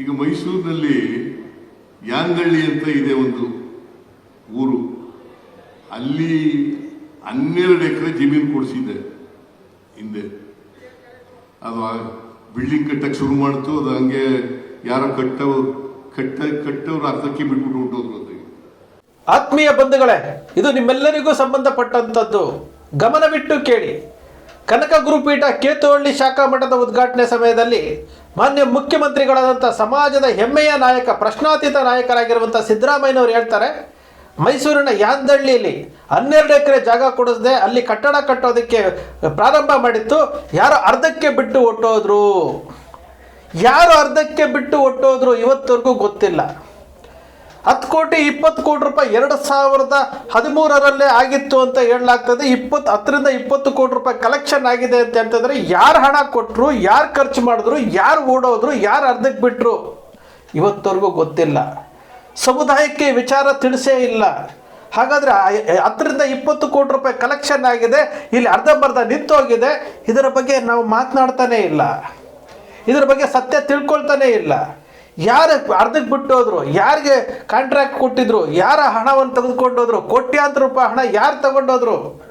ಈಗ ಮೈಸೂರಿನಲ್ಲಿ ಯಾಂಗಳ್ಳಿ ಅಂತ ಇದೆ ಒಂದು ಊರು. ಅಲ್ಲಿ ಹನ್ನೆರಡು ಎಕರೆ ಜಮೀನು ಕೊಡಿಸಿದೆ ಹಿಂದೆ. ಅದು ಬಿಲ್ಡಿಂಗ್ ಕಟ್ಟಕ್ಕೆ ಶುರು ಮಾಡ್ತು, ಅದು ಹಂಗೆ ಯಾರೋ ಕಟ್ಟವ್ರು, ಕಟ್ಟ, ಕಟ್ಟವ್ರು ಅರ್ಧಕ್ಕೆ ಬಿಟ್ಬಿಟ್ಟು ಹೊಂಟೋದ್ರು ಅದು ಆತ್ಮೀಯ ಬಂಧುಗಳೇ, ಇದು ನಿಮ್ಮೆಲ್ಲರಿಗೂ ಸಂಬಂಧಪಟ್ಟಂಥದ್ದು. ಗಮನವಿಟ್ಟು ಕೇಳಿ. ಕನಕ ಗುರುಪೀಠ ಕೇತುಹಳ್ಳಿ ಶಾಖಾ ಮಠದ ಉದ್ಘಾಟನೆ ಸಮಯದಲ್ಲಿ ಮಾನ್ಯ ಮುಖ್ಯಮಂತ್ರಿಗಳಾದಂಥ ಸಮಾಜದ ಹೆಮ್ಮೆಯ ನಾಯಕ, ಪ್ರಶ್ನಾತೀತ ನಾಯಕರಾಗಿರುವಂಥ ಸಿದ್ದರಾಮಯ್ಯನವರು ಹೇಳ್ತಾರೆ, ಮೈಸೂರಿನ ಯಾಂದಳ್ಳಿಯಲ್ಲಿ ಹನ್ನೆರಡು ಎಕರೆ ಜಾಗ ಕೊಡಿಸದೆ ಅಲ್ಲಿ ಕಟ್ಟಡ ಕಟ್ಟೋದಕ್ಕೆ ಪ್ರಾರಂಭ ಮಾಡಿತ್ತು. ಯಾರು ಅರ್ಧಕ್ಕೆ ಬಿಟ್ಟು ಒಟ್ಟೋದ್ರು? ಯಾರು ಅರ್ಧಕ್ಕೆ ಬಿಟ್ಟು ಒಟ್ಟೋದ್ರು ಇವತ್ತವರೆಗೂ ಗೊತ್ತಿಲ್ಲ. ಹತ್ತು ಕೋಟಿ, ಇಪ್ಪತ್ತು ಕೋಟಿ ರೂಪಾಯಿ ಎರಡು ಸಾವಿರದ ಹದಿಮೂರರಲ್ಲೇ ಆಗಿತ್ತು ಅಂತ ಹೇಳಲಾಗ್ತದೆ. ಇಪ್ಪತ್ತು ಹತ್ತರಿಂದ ಇಪ್ಪತ್ತು ಕೋಟಿ ರೂಪಾಯಿ ಕಲೆಕ್ಷನ್ ಆಗಿದೆ ಅಂತ ಹೇಳ್ತಿದ್ರೆ ಯಾರು ಹಣ ಕೊಟ್ಟರು ಯಾರು ಖರ್ಚು ಮಾಡಿದ್ರು, ಯಾರು ಓಡೋದ್ರು, ಯಾರು ಅರ್ಧಕ್ಕೆ ಬಿಟ್ಟರು ಇವತ್ತವರೆಗೂ ಗೊತ್ತಿಲ್ಲ. ಸಮುದಾಯಕ್ಕೆ ವಿಚಾರ ತಿಳಿಸೇ ಇಲ್ಲ. ಹಾಗಾದರೆ ಹತ್ತರಿಂದ ಇಪ್ಪತ್ತು ಕೋಟಿ ರೂಪಾಯಿ ಕಲೆಕ್ಷನ್ ಆಗಿದೆ. ಇಲ್ಲಿ ಅರ್ಧಂಬರ್ಧ ನಿಂತೋಗಿದೆ. ಇದರ ಬಗ್ಗೆ ನಾವು ಮಾತನಾಡ್ತಾನೇ ಇಲ್ಲ. ಇದರ ಬಗ್ಗೆ ಸತ್ಯ ತಿಳ್ಕೊಳ್ತಾನೇ ಇಲ್ಲ. ಯಾರು ಅರ್ಧಕ್ಕೆ ಬಿಟ್ಟೋದ್ರು, ಯಾರಿಗೆ ಕಾಂಟ್ರಾಕ್ಟ್ ಕೊಟ್ಟಿದ್ರು, ಯಾರ ಹಣವನ್ನು ತೆಗೆದುಕೊಂಡೋದ್ರು, ಕೋಟ್ಯಾಂತರ ರೂಪಾಯಿ ಹಣ ಯಾರು ತಗೊಂಡೋದ್ರು?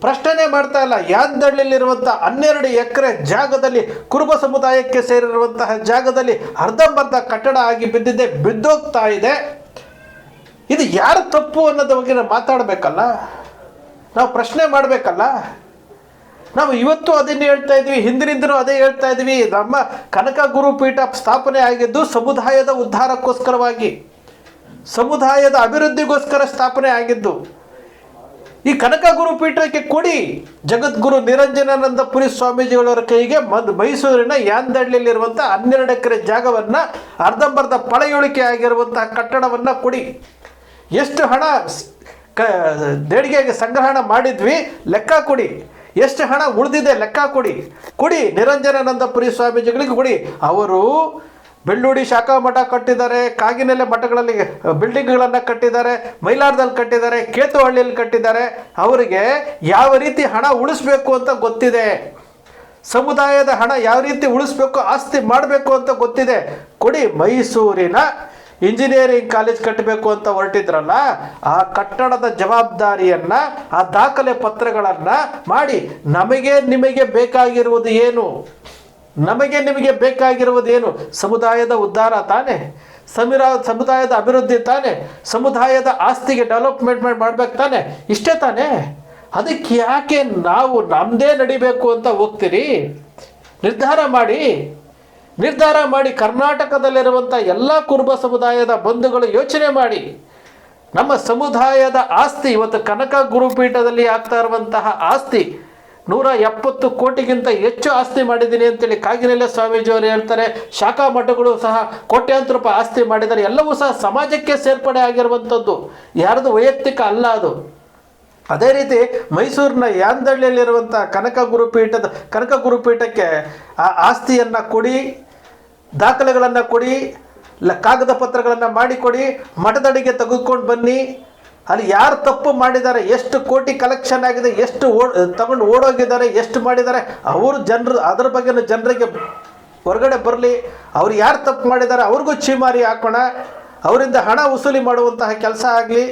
ಪ್ರಶ್ನೆ ಮಾಡ್ತಾ ಇಲ್ಲ. ಯಾಂದಳ್ಳಿಲಿರುವಂಥ ಹನ್ನೆರಡು ಎಕರೆ ಜಾಗದಲ್ಲಿ ಕುರುಬ ಸಮುದಾಯಕ್ಕೆ ಸೇರಿರುವಂತಹ ಜಾಗದಲ್ಲಿ ಅರ್ಧಂಬರ್ಧ ಕಟ್ಟಡ ಆಗಿ ಬಿದ್ದಿದೆ, ಬಿದ್ದೋಗ್ತಾ ಇದೆ. ಇದು ಯಾರ ತಪ್ಪು ಅನ್ನೋದ್ರ ಬಗ್ಗೆ ನಾವು ಮಾತಾಡಬೇಕಲ್ಲ? ನಾವು ಪ್ರಶ್ನೆ ಮಾಡಬೇಕಲ್ಲ? ನಾವು ಇವತ್ತು ಅದನ್ನೇ ಹೇಳ್ತಾ ಇದ್ವಿ ಹಿಂದಿನಿಂದನೂ ಅದೇ ಹೇಳ್ತಾ ಇದ್ವಿ. ನಮ್ಮ ಕನಕ ಗುರುಪೀಠ ಸ್ಥಾಪನೆ ಆಗಿದ್ದು ಸಮುದಾಯದ ಉದ್ಧಾರಕ್ಕೋಸ್ಕರವಾಗಿ, ಸಮುದಾಯದ ಅಭಿವೃದ್ಧಿಗೋಸ್ಕರ ಸ್ಥಾಪನೆ ಆಗಿದ್ದು. ಈ ಕನಕ ಗುರುಪೀಠಕ್ಕೆ ಕೊಡಿ, ಜಗದ್ಗುರು ನಿರಂಜನಾನಂದ ಪುರಿ ಸ್ವಾಮೀಜಿಗಳವರ ಕೈಗೆ ಮದ್ ಮೈಸೂರಿನ ಯಾಂದಳ್ಳಿಯಲ್ಲಿರುವಂಥ ಹನ್ನೆರಡು ಎಕರೆ ಜಾಗವನ್ನು ಅರ್ಧಂಬರ್ಧ ಪಳೆಯುಳಿಕೆ ಆಗಿರುವಂತಹ ಕಟ್ಟಡವನ್ನು ಕೊಡಿ. ಎಷ್ಟು ಹಣ ಕ, ದೇಣಿಗೆಗೆ ಸಂಗ್ರಹಣ ಮಾಡಿದ್ವಿ, ಲೆಕ್ಕ ಕೊಡಿ. ಎಷ್ಟು ಹಣ ಉಳಿದಿದೆ ಲೆಕ್ಕ ಕೊಡಿ. ಕೊಡಿ, ನಿರಂಜನಾನಂದಪುರಿ ಸ್ವಾಮೀಜಿಗಳಿಗೆ ಕೊಡಿ. ಅವರು ಬೆಳ್ಳೂಡಿ ಶಾಖಾ ಮಠ ಕಟ್ಟಿದ್ದಾರೆ, ಕಾಗಿನೆಲೆ ಮಠಗಳಲ್ಲಿ ಬಿಲ್ಡಿಂಗ್ಗಳನ್ನು ಕಟ್ಟಿದ್ದಾರೆ, ಮೈಲಾರದಲ್ಲಿ ಕಟ್ಟಿದ್ದಾರೆ, ಕೇತುಹಳ್ಳಿಯಲ್ಲಿ ಕಟ್ಟಿದ್ದಾರೆ. ಅವರಿಗೆ ಯಾವ ರೀತಿ ಹಣ ಉಳಿಸ್ಬೇಕು ಅಂತ ಗೊತ್ತಿದೆ? ಸಮುದಾಯದ ಹಣ ಯಾವ ರೀತಿ ಉಳಿಸ್ಬೇಕು, ಆಸ್ತಿ ಮಾಡಬೇಕು ಅಂತ ಗೊತ್ತಿದೆ? ಕೊಡಿ ಮೈಸೂರಿನ ಇಂಜಿನಿಯರಿಂಗ್ ಕಾಲೇಜ್ ಕಟ್ಟಬೇಕು ಅಂತ ಹೊರಟಿದ್ರಲ್ಲ, ಆ ಕಟ್ಟಡದ ಜವಾಬ್ದಾರಿಯನ್ನ, ಆ ದಾಖಲೆ ಪತ್ರಗಳನ್ನು ಮಾಡಿ ನಮಗೆ ನಿಮಗೆ ಬೇಕಾಗಿರುವುದು ಏನು? ನಮಗೆ ನಿಮಗೆ ಬೇಕಾಗಿರುವುದೇನು ಸಮುದಾಯದ ಉದ್ಧಾರ ತಾನೆ? ಸಮಿರ, ಸಮುದಾಯದ ಅಭಿವೃದ್ಧಿ ತಾನೆ? ಸಮುದಾಯದ ಆಸ್ತಿಗೆ ಡೆವಲಪ್ಮೆಂಟ್ ಮಾಡ್ಬೇಕು ತಾನೆ? ಇಷ್ಟೇ ತಾನೇ? ಅದಕ್ಕೆ ಯಾಕೆ ನಾವು ನಮ್ಮದೇ ನಡಿಬೇಕು ಅಂತ ಹೋಗ್ತೀರಿ? ನಿರ್ಧಾರ ಮಾಡಿ. ನಿರ್ಧಾರ ಮಾಡಿ ಕರ್ನಾಟಕದಲ್ಲಿರುವಂಥ ಎಲ್ಲ ಕುರುಬ ಸಮುದಾಯದ ಬಂಧುಗಳು ಯೋಚನೆ ಮಾಡಿ, ನಮ್ಮ ಸಮುದಾಯದ ಆಸ್ತಿ, ಇವತ್ತು ಕನಕ ಗುರುಪೀಠದಲ್ಲಿ ಆಗ್ತಾ ಇರುವಂತಹ ಆಸ್ತಿ, ನೂರ ಎಪ್ಪತ್ತು ಕೋಟಿಗಿಂತ ಹೆಚ್ಚು ಆಸ್ತಿ ಮಾಡಿದ್ದೀನಿ ಅಂತೇಳಿ ಕಾಗಿನೆಲೆ ಸ್ವಾಮೀಜಿಯವರು ಹೇಳ್ತಾರೆ. ಶಾಖಾ ಮಠಗಳು ಸಹ ಕೋಟ್ಯಾಂತರ ರೂಪಾಯಿ ಆಸ್ತಿ ಮಾಡಿದ್ದಾರೆ. ಎಲ್ಲವೂ ಸಹ ಸಮಾಜಕ್ಕೆ ಸೇರ್ಪಡೆ ಆಗಿರುವಂಥದ್ದು. ಯಾರದು ವೈಯಕ್ತಿಕ ಅಲ್ಲ ಅದು. ಅದೇ ರೀತಿ ಮೈಸೂರಿನ ಯಾಂದಳ್ಳಿಯಲ್ಲಿರುವಂಥ ಕನಕ ಗುರುಪೀಠದ, ಕನಕ ಗುರುಪೀಠಕ್ಕೆ ಆ ಆಸ್ತಿಯನ್ನು ಕೊಡಿ ದಾಖಲೆಗಳನ್ನು ಕೊಡಿ ಇಲ್ಲ ಕಾಗದ ಪತ್ರಗಳನ್ನು ಮಾಡಿಕೊಡಿ ಮಠದಡಿಗೆ ತೆಗೆದುಕೊಂಡು ಬನ್ನಿ. ಅಲ್ಲಿ ಯಾರು ತಪ್ಪು ಮಾಡಿದ್ದಾರೆ, ಎಷ್ಟು ಕೋಟಿ ಕಲೆಕ್ಷನ್ ಆಗಿದೆ, ಎಷ್ಟು ಓಡ್ ತಗೊಂಡು ಓಡೋಗಿದ್ದಾರೆ, ಎಷ್ಟು ಮಾಡಿದ್ದಾರೆ, ಅವರು ಜನರು, ಅದರ ಬಗ್ಗೆ ಜನರಿಗೆ ಹೊರಗಡೆ ಬರಲಿ. ಅವ್ರು ಯಾರು ತಪ್ಪು ಮಾಡಿದ್ದಾರೆ, ಅವ್ರಿಗೂ ಚೀಮಾರಿ ಹಾಕೋಣ. ಅವರಿಂದ ಹಣ ವಸೂಲಿ ಮಾಡುವಂತಹ ಕೆಲಸ ಆಗಲಿ.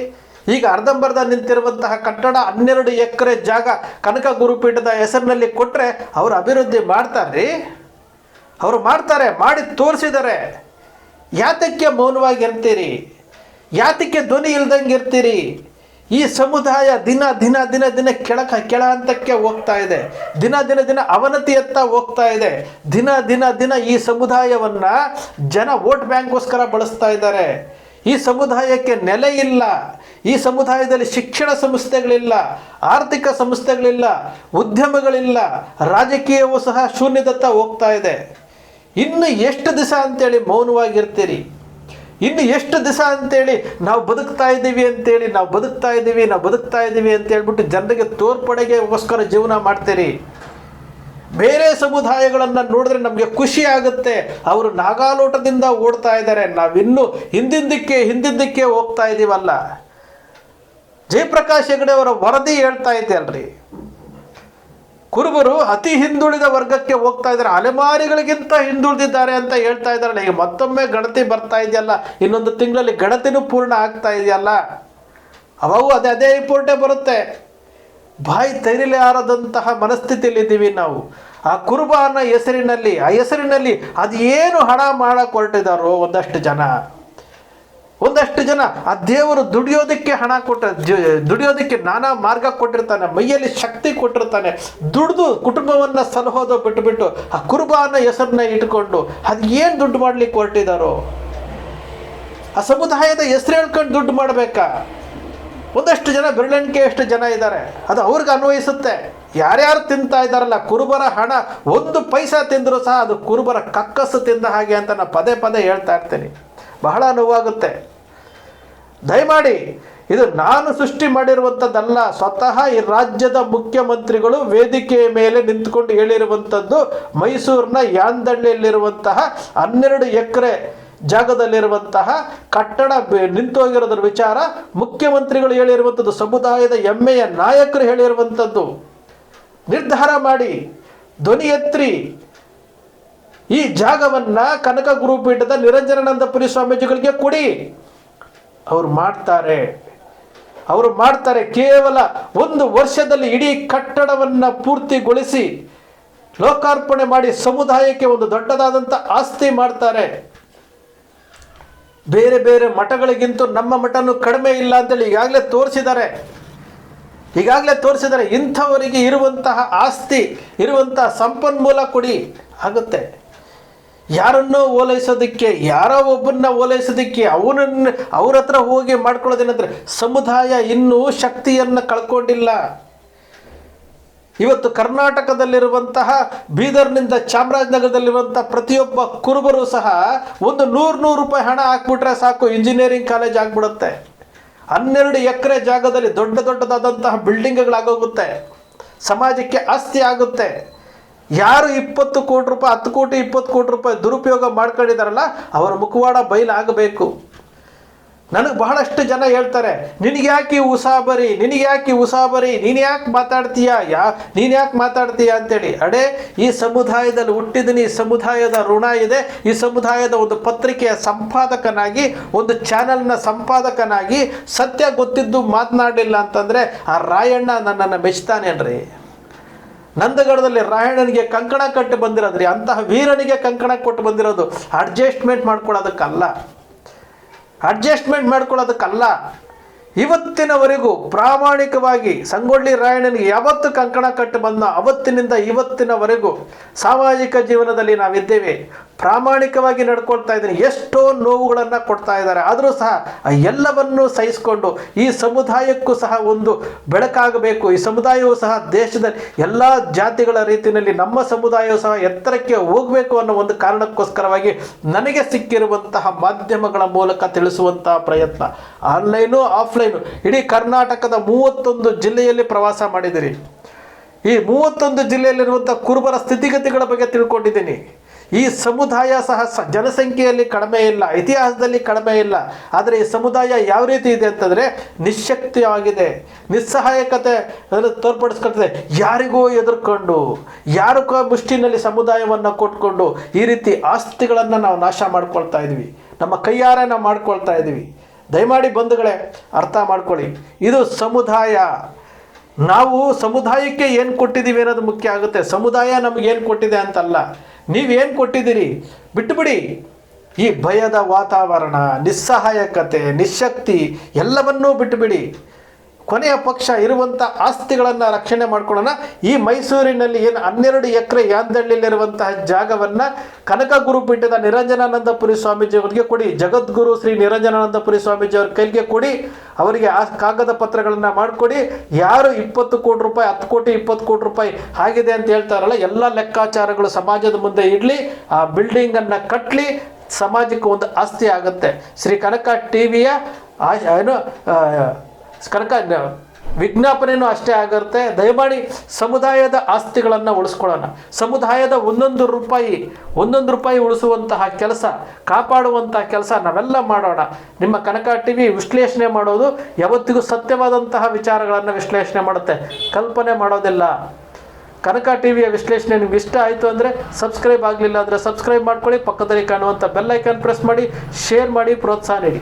ಈಗ ಅರ್ಧಂಬರ್ಧ ನಿಂತಿರುವಂತಹ ಕಟ್ಟಡ, ಹನ್ನೆರಡು ಎಕರೆ ಜಾಗ ಕನಕ ಗುರುಪೀಠದ ಹೆಸರಿನಲ್ಲಿ ಕೊಟ್ಟರೆ ಅವರು ಅಭಿವೃದ್ಧಿ ಮಾಡ್ತಾರೆ ಅವರು ಮಾಡ್ತಾರೆ, ಮಾಡಿ ತೋರಿಸಿದ್ದಾರೆ. ಯಾತಕ್ಕೆ ಮೌನವಾಗಿರ್ತೀರಿ? ಯಾತಕ್ಕೆ ಧ್ವನಿ ಇಲ್ದಂಗೆ ಇರ್ತೀರಿ? ಈ ಸಮುದಾಯ ದಿನ ದಿನ ದಿನ ದಿನ ಕೆಳಕ ಕೆಳ ಹಂತಕ್ಕೆ ಹೋಗ್ತಾ ಇದೆ. ದಿನ ದಿನ ದಿನ ಅವನತಿಯತ್ತ ಹೋಗ್ತಾ ಇದೆ. ದಿನ ದಿನ ದಿನ ಈ ಸಮುದಾಯವನ್ನ ಜನ ವೋಟ್ ಬ್ಯಾಂಕ್ಗೋಸ್ಕರ ಬಳಸ್ತಾ ಇದ್ದಾರೆ. ಈ ಸಮುದಾಯಕ್ಕೆ ನೆಲೆ ಇಲ್ಲ. ಈ ಸಮುದಾಯದಲ್ಲಿ ಶಿಕ್ಷಣ ಸಂಸ್ಥೆಗಳಿಲ್ಲ, ಆರ್ಥಿಕ ಸಂಸ್ಥೆಗಳಿಲ್ಲ, ಉದ್ಯಮಗಳಿಲ್ಲ, ರಾಜಕೀಯವೂ ಸಹ ಶೂನ್ಯದತ್ತ ಹೋಗ್ತಾ ಇದೆ. ಇನ್ನು ಎಷ್ಟು ದಿವಸ ಅಂತೇಳಿ ಮೌನವಾಗಿರ್ತೀರಿ? ಇನ್ನು ಎಷ್ಟು ದಿವಸ ಅಂತೇಳಿ ನಾವು ಬದುಕ್ತಾ ಇದ್ದೀವಿ ಅಂತೇಳಿ, ನಾವು ಬದುಕ್ತಾ ಇದ್ದೀವಿ, ನಾವು ಬದುಕ್ತಾ ಇದ್ದೀವಿ ಅಂತ ಹೇಳ್ಬಿಟ್ಟು ಜನರಿಗೆ ತೋರ್ಪಡೆಗೆಗೋಸ್ಕರ ಜೀವನ ಮಾಡ್ತೀರಿ? ಬೇರೆ ಸಮುದಾಯಗಳನ್ನು ನೋಡಿದ್ರೆ ನಮಗೆ ಖುಷಿ ಆಗುತ್ತೆ. ಅವರು ನಾಗಾಲೋಟದಿಂದ ಓಡ್ತಾ ಇದ್ದಾರೆ. ನಾವಿನ್ನೂ ಹಿಂದಿಂದಕ್ಕೆ ಹಿಂದಿಂದಕ್ಕೆ ಹೋಗ್ತಾ ಇದ್ದೀವಲ್ಲ ಜಯಪ್ರಕಾಶ್ ಹೆಗಡೆ ಅವರ ವರದಿ ಹೇಳ್ತಾ ಇದೆ ಅಲ್ರಿ ಕುರುಬರು ಅತಿ ಹಿಂದುಳಿದ ವರ್ಗಕ್ಕೆ ಹೋಗ್ತಾ ಇದ್ದಾರೆ. ಅಲೆಮಾರಿಗಳಿಗಿಂತ ಹಿಂದುಳಿದಿದ್ದಾರೆ ಅಂತ ಹೇಳ್ತಾ ಇದ್ದಾರೆ. ಈಗ ಮತ್ತೊಮ್ಮೆ ಗಣತಿ ಬರ್ತಾ ಇದೆಯಲ್ಲ? ಇನ್ನೊಂದು ತಿಂಗಳಲ್ಲಿ ಗಣತಿನೂ ಪೂರ್ಣ ಆಗ್ತಾ ಇದೆಯಲ್ಲ? ಅವಾಗೂ ಅದೇ ಅದೇ ಇಂಪೋರ್ಟೇ ಬರುತ್ತೆ. ಬಾಯಿ ತೈರಿಲಾರದಂತಹ ಮನಸ್ಥಿತಿಯಲ್ಲಿ ಇದ್ದೀವಿ ನಾವು. ಆ ಕುರುಬ ಅನ್ನೋ ಹೆಸರಿನಲ್ಲಿ, ಆ ಹೆಸರಿನಲ್ಲಿ ಅದು ಏನು ಹಣ ಮಾಡಕ್ಕೆ ಹೊರಟಿದಾರೋ ಒಂದಷ್ಟು ಜನ. ಒಂದಷ್ಟು ಜನ ಆ ದೇವರು ದುಡಿಯೋದಕ್ಕೆ ಹಣ ಕೊಟ್ಟ ದುಡಿಯೋದಕ್ಕೆ ನಾನಾ ಮಾರ್ಗ ಕೊಟ್ಟಿರ್ತಾನೆ, ಮೈಯಲ್ಲಿ ಶಕ್ತಿ ಕೊಟ್ಟಿರ್ತಾನೆ. ದುಡಿದು ಕುಟುಂಬವನ್ನು ಸಲಹೋದು ಬಿಟ್ಟುಬಿಟ್ಟು ಆ ಕುರುಬ ಅನ್ನೋ ಹೆಸರನ್ನ ಇಟ್ಕೊಂಡು ಅದು ಏನು ದುಡ್ಡು ಮಾಡ್ಲಿಕ್ಕೆ ಹೊರಟಿದಾರೋ? ಆ ಸಮುದಾಯದ ಹೆಸರು ಹೇಳ್ಕೊಂಡು ದುಡ್ಡು ಮಾಡಬೇಕಾ? ಒಂದಷ್ಟು ಜನ ಬೆರಳೆಣಿಕೆ ಎಷ್ಟು ಜನ ಇದ್ದಾರೆ. ಅದು ಅವ್ರಿಗೆ ಅನ್ವಯಿಸುತ್ತೆ. ಯಾರ್ಯಾರು ತಿಂತಾ ಇದ್ದಾರಲ್ಲ, ಕುರುಬರ ಹಣ, ಒಂದು ಪೈಸಾ ತಿಂದರೂ ಸಹ ಅದು ಕುರುಬರ ಕಕ್ಕಸ್ಸು ತಿಂದ ಹಾಗೆ ಅಂತ ನಾನು ಪದೇ ಪದೇ ಹೇಳ್ತಾ ಇರ್ತೀನಿ. ಬಹಳ ನೋವಾಗುತ್ತೆ. ದಯಮಾಡಿ, ಇದು ನಾನು ಸೃಷ್ಟಿ ಮಾಡಿರುವಂಥದ್ದಲ್ಲ, ಸ್ವತಃ ಈ ರಾಜ್ಯದ ಮುಖ್ಯಮಂತ್ರಿಗಳು ವೇದಿಕೆಯ ಮೇಲೆ ನಿಂತ್ಕೊಂಡು ಹೇಳಿರುವಂಥದ್ದು, ಮೈಸೂರಿನ ಯಾಂದಳ್ಳಿಯಲ್ಲಿರುವಂತಹ ಹನ್ನೆರಡು ಎಕರೆ ಜಾಗದಲ್ಲಿರುವಂತಹ ಕಟ್ಟಡ ನಿಂತೋಗಿರೋದ್ರ ವಿಚಾರ ಮುಖ್ಯಮಂತ್ರಿಗಳು ಹೇಳಿರುವಂಥದ್ದು, ಸಮುದಾಯದ ಹೆಮ್ಮೆಯ ನಾಯಕರು ಹೇಳಿರುವಂಥದ್ದು. ನಿರ್ಧಾರ ಮಾಡಿ, ಧ್ವನಿ ಎತ್ತಿ ಈ ಜಾಗವನ್ನ ಕನಕ ಗುರುಪೀಠದ ನಿರಂಜನಾನಂದಪುರಿ ಸ್ವಾಮೀಜಿಗಳಿಗೆ ಕೊಡಿ. ಅವ್ರು ಮಾಡ್ತಾರೆ. ಅವರು ಮಾಡ್ತಾರೆ ಕೇವಲ ಒಂದು ವರ್ಷದಲ್ಲಿ ಇಡೀ ಕಟ್ಟಡವನ್ನ ಪೂರ್ತಿಗೊಳಿಸಿ ಲೋಕಾರ್ಪಣೆ ಮಾಡಿ ಸಮುದಾಯಕ್ಕೆ ಒಂದು ದೊಡ್ಡದಾದಂಥ ಆಸ್ತಿ ಮಾಡ್ತಾರೆ. ಬೇರೆ ಬೇರೆ ಮಠಗಳಿಗಿಂತ ನಮ್ಮ ಮಠನೂ ಕಡಿಮೆ ಇಲ್ಲ ಅಂತೇಳಿ ಈಗಾಗಲೇ ತೋರಿಸಿದ್ದಾರೆ. ಈಗಾಗಲೇ ತೋರಿಸಿದ್ದಾರೆ. ಇಂಥವರಿಗೆ ಇರುವಂತಹ ಆಸ್ತಿ, ಇರುವಂತಹ ಸಂಪನ್ಮೂಲ ಕೊಡಿ. ಆಗುತ್ತೆ. ಯಾರನ್ನೋ ಓಲೈಸೋದಕ್ಕೆ, ಯಾರೋ ಒಬ್ಬರನ್ನ ಓಲೈಸೋದಕ್ಕೆ, ಅವನನ್ನ, ಅವ್ರ ಹತ್ರ ಹೋಗಿ ಮಾಡ್ಕೊಳ್ಳೋದೇನಂದ್ರೆ ಸಮುದಾಯ ಇನ್ನೂ ಶಕ್ತಿಯನ್ನು ಕಳ್ಕೊಂಡಿಲ್ಲ. ಇವತ್ತು ಕರ್ನಾಟಕದಲ್ಲಿರುವಂತಹ, ಬೀದರ್ನಿಂದ ಚಾಮರಾಜನಗರದಲ್ಲಿರುವಂತಹ ಪ್ರತಿಯೊಬ್ಬ ಕುರುಬರು ಸಹ ಒಂದು ನೂರು ನೂರು ರೂಪಾಯಿ ಹಣ ಹಾಕ್ಬಿಟ್ರೆ ಸಾಕು ಇಂಜಿನಿಯರಿಂಗ್ ಕಾಲೇಜ್ ಆಗ್ಬಿಡುತ್ತೆ. ಹನ್ನೆರಡು ಎಕರೆ ಜಾಗದಲ್ಲಿ ದೊಡ್ಡ ದೊಡ್ಡದಾದಂತಹ ಬಿಲ್ಡಿಂಗ್ಗಳಾಗೋಗುತ್ತೆ ಸಮಾಜಕ್ಕೆ ಆಸ್ತಿ ಆಗುತ್ತೆ. ಯಾರು ಇಪ್ಪತ್ತು ಕೋಟಿ ರೂಪಾಯಿ, ಹತ್ತು ಕೋಟಿ, ಇಪ್ಪತ್ತು ಕೋಟಿ ರೂಪಾಯಿ ದುರುಪಯೋಗ ಮಾಡ್ಕೊಂಡಿದಾರಲ್ಲ ಅವರ ಮುಖವಾಡ ಬಯಲಾಗಬೇಕು ನನಗೆ ಬಹಳಷ್ಟು ಜನ ಹೇಳ್ತಾರೆ, ನಿನಗೆ ಯಾಕೆ ಉಸಾಬರಿ? ನಿನಗೆ ಯಾಕೆ ಉಸಾಬರಿ? ನೀನು ಯಾಕೆ ಮಾತಾಡ್ತೀಯಾ? ಯಾ, ನೀನು ಯಾಕೆ ಮಾತಾಡ್ತೀಯಾ? ಅಂತೇಳಿ. ಅಡೆ, ಈ ಸಮುದಾಯದಲ್ಲಿ ಹುಟ್ಟಿದ್ದೀನಿ ಈ ಸಮುದಾಯದ ಋಣ ಇದೆ, ಈ ಸಮುದಾಯದ ಒಂದು ಪತ್ರಿಕೆಯ ಸಂಪಾದಕನಾಗಿ, ಒಂದು ಚಾನಲ್ನ ಸಂಪಾದಕನಾಗಿ ಸತ್ಯ ಗೊತ್ತಿದ್ದು ಮಾತನಾಡಲಿಲ್ಲ ಅಂತಂದರೆ ಆ ರಾಯಣ್ಣ ನನ್ನನ್ನು ಮೆಚ್ತಾನೇನ್ರಿ ನಂದಗಡದಲ್ಲಿ ರಾಯಣನಿಗೆ ಕಂಕಣ ಕಟ್ಟಿ ಬಂದಿರೋದ್ರಿ ಅಂತಹ ವೀರನಿಗೆ ಕಂಕಣ ಕೊಟ್ಟು ಬಂದಿರೋದು ಅಡ್ಜಸ್ಟ್ಮೆಂಟ್ ಮಾಡ್ಕೊಳ್ಳೋದಕ್ಕಲ್ಲ. ಅಡ್ಜಸ್ಟ್ಮೆಂಟ್ ಮಾಡ್ಕೊಳ್ಳೋದಕ್ಕಲ್ಲ. ಇವತ್ತಿನವರೆಗೂ ಪ್ರಾಮಾಣಿಕವಾಗಿ ಸಂಗೊಳ್ಳಿ ರಾಯಣ್ಣನಿಗೆ ಯಾವತ್ತು ಕಂಕಣ ಕಟ್ಟು ಬಂದ ಅವತ್ತಿನಿಂದ ಇವತ್ತಿನವರೆಗೂ ಸಾಮಾಜಿಕ ಜೀವನದಲ್ಲಿ ನಾವಿದ್ದೇವೆ. ಪ್ರಾಮಾಣಿಕವಾಗಿ ನಡ್ಕೊಳ್ತಾ ಇದ್ದೀನಿ. ಎಷ್ಟೋ ನೋವುಗಳನ್ನು ಕೊಡ್ತಾ ಇದ್ದಾರೆ. ಆದರೂ ಸಹ ಎಲ್ಲವನ್ನೂ ಸಹಿಸಿಕೊಂಡು ಈ ಸಮುದಾಯಕ್ಕೂ ಸಹ ಒಂದು ಬೆಳಕಾಗಬೇಕು. ಈ ಸಮುದಾಯವು ಸಹ ದೇಶದಲ್ಲಿ ಎಲ್ಲ ಜಾತಿಗಳ ರೀತಿಯಲ್ಲಿ ನಮ್ಮ ಸಮುದಾಯವು ಸಹ ಎತ್ತರಕ್ಕೆ ಹೋಗಬೇಕು ಅನ್ನೋ ಒಂದು ಕಾರಣಕ್ಕೋಸ್ಕರವಾಗಿ ನನಗೆ ಸಿಕ್ಕಿರುವಂತಹ ಮಾಧ್ಯಮಗಳ ಮೂಲಕ ತಿಳಿಸುವಂತಹ ಪ್ರಯತ್ನ. ಆನ್ಲೈನು, ಆಫ್ಲೈನು ಇಡೀ ಕರ್ನಾಟಕದ ಮೂವತ್ತೊಂದು ಜಿಲ್ಲೆಯಲ್ಲಿ ಪ್ರವಾಸ ಮಾಡಿದಿರಿ. ಈ ಮೂವತ್ತೊಂದು ಜಿಲ್ಲೆಯಲ್ಲಿರುವಂಥ ಕುರುಬರ ಸ್ಥಿತಿಗತಿಗಳ ಬಗ್ಗೆ ತಿಳ್ಕೊಂಡಿದ್ದೀನಿ. ಈ ಸಮುದಾಯ ಸಹ ಜನಸಂಖ್ಯೆಯಲ್ಲಿ ಕಡಿಮೆ ಇಲ್ಲ, ಇತಿಹಾಸದಲ್ಲಿ ಕಡಿಮೆ ಇಲ್ಲ. ಆದರೆ ಈ ಸಮುದಾಯ ಯಾವ ರೀತಿ ಇದೆ ಅಂತಂದರೆ ನಿಶಕ್ತಿಯಾಗಿದೆ. ನಿಸ್ಸಹಾಯಕತೆ ತೋರ್ಪಡಿಸ್ಕೊಳ್ತದೆ. ಯಾರಿಗೋ ಎದುರ್ಕೊಂಡು ಯಾರಿಗೋ ಮುಷ್ಟಿನಲ್ಲಿ ಸಮುದಾಯವನ್ನು ಕೊಟ್ಕೊಂಡು ಈ ರೀತಿ ಆಸ್ತಿಗಳನ್ನು ನಾವು ನಾಶ ಮಾಡ್ಕೊಳ್ತಾ ಇದ್ವಿ. ನಮ್ಮ ಕೈಯಾರೆ ನಾವು ಮಾಡ್ಕೊಳ್ತಾ ಇದ್ವಿ. ದಯಮಾಡಿ ಬಂಧುಗಳೇ, ಅರ್ಥ ಮಾಡ್ಕೊಳ್ಳಿ. ಇದು ಸಮುದಾಯ. ನಾವು ಸಮುದಾಯಕ್ಕೆ ಏನು ಕೊಟ್ಟಿದ್ದೀವಿ ಅನ್ನೋದು ಮುಖ್ಯ ಆಗುತ್ತೆ. ಸಮುದಾಯ ನಮಗೇನು ಕೊಟ್ಟಿದೆ ಅಂತಲ್ಲ. ನೀವೇನು ಕೊಟ್ಟಿದ್ದೀರಿ? ಬಿಟ್ಟುಬಿಡಿ ಈ ಭಯದ ವಾತಾವರಣ, ನಿಸ್ಸಹಾಯಕತೆ, ನಿಶಕ್ತಿ, ಎಲ್ಲವನ್ನೂ ಬಿಟ್ಟುಬಿಡಿ ಕೊನೆಯ ಪಕ್ಷ ಇರುವಂಥ ಆಸ್ತಿಗಳನ್ನು ರಕ್ಷಣೆ ಮಾಡ್ಕೊಳ್ಳೋಣ ಈ ಮೈಸೂರಿನಲ್ಲಿ ಏನು ಹನ್ನೆರಡು ಎಕರೆ ಯಾಂದಳ್ಳಿಯಲ್ಲಿರುವಂತಹ ಜಾಗವನ್ನು ಕನಕ ಗುರುಪೀಠದ ನಿರಂಜನಾನಂದಪುರಿ ಸ್ವಾಮೀಜಿಯವರಿಗೆ ಕೊಡಿ. ಜಗದ್ಗುರು ಶ್ರೀ ನಿರಂಜನಾನಂದಪುರಿ ಸ್ವಾಮೀಜಿಯವ್ರ ಕೈಗೆ ಕೊಡಿ. ಅವರಿಗೆ ಆ ಕಾಗದ ಪತ್ರಗಳನ್ನು ಮಾಡಿಕೊಡಿ. ಯಾರು ಇಪ್ಪತ್ತು ಕೋಟಿ ರೂಪಾಯಿ, ಹತ್ತು ಕೋಟಿ, ಇಪ್ಪತ್ತು ಕೋಟಿ ರೂಪಾಯಿ ಆಗಿದೆ ಅಂತ ಹೇಳ್ತಾರಲ್ಲ, ಎಲ್ಲ ಲೆಕ್ಕಾಚಾರಗಳು ಸಮಾಜದ ಮುಂದೆ ಇಡಲಿ, ಆ ಬಿಲ್ಡಿಂಗನ್ನು ಕಟ್ಟಲಿ ಸಮಾಜಕ್ಕೆ ಒಂದು ಆಸ್ತಿ ಆಗುತ್ತೆ. ಶ್ರೀ ಕನಕ ಟಿ ವಿಯ ಏನು ಕನಕ ವಿಜ್ಞಾಪನೆಯೂ ಅಷ್ಟೇ ಆಗಿರುತ್ತೆ. ದಯಮಾಡಿ ಸಮುದಾಯದ ಆಸ್ತಿಗಳನ್ನು ಉಳಿಸ್ಕೊಳ್ಳೋಣ. ಸಮುದಾಯದ ಒಂದೊಂದು ರೂಪಾಯಿ ಒಂದೊಂದು ರೂಪಾಯಿ ಉಳಿಸುವಂತಹ ಕೆಲಸ ಕಾಪಾಡುವಂತಹ ಕೆಲಸ ನಾವೆಲ್ಲ ಮಾಡೋಣ. ನಿಮ್ಮ ಕನಕ ಟಿ ವಿ ವಿಶ್ಲೇಷಣೆ ಮಾಡೋದು ಯಾವತ್ತಿಗೂ ಸತ್ಯವಾದಂತಹ ವಿಚಾರಗಳನ್ನು ವಿಶ್ಲೇಷಣೆ ಮಾಡುತ್ತೆ. ಕಲ್ಪನೆ ಮಾಡೋದಿಲ್ಲ. ಕನಕ ಟಿವಿಯ ವಿಶ್ಲೇಷಣೆ ನಿಮ್ಗೆ ಇಷ್ಟ ಆಯಿತು ಅಂದರೆ ಸಬ್ಸ್ಕ್ರೈಬ್ ಆಗಲಿಲ್ಲ ಅಂದರೆ ಸಬ್ಸ್ಕ್ರೈಬ್ ಮಾಡ್ಕೊಳ್ಳಿ. ಪಕ್ಕದಲ್ಲಿ ಕಾಣುವಂಥ ಬೆಲ್ ಐಕಾನ್ ಪ್ರೆಸ್ ಮಾಡಿ, ಶೇರ್ ಮಾಡಿ, ಪ್ರೋತ್ಸಾಹ ನೀಡಿ.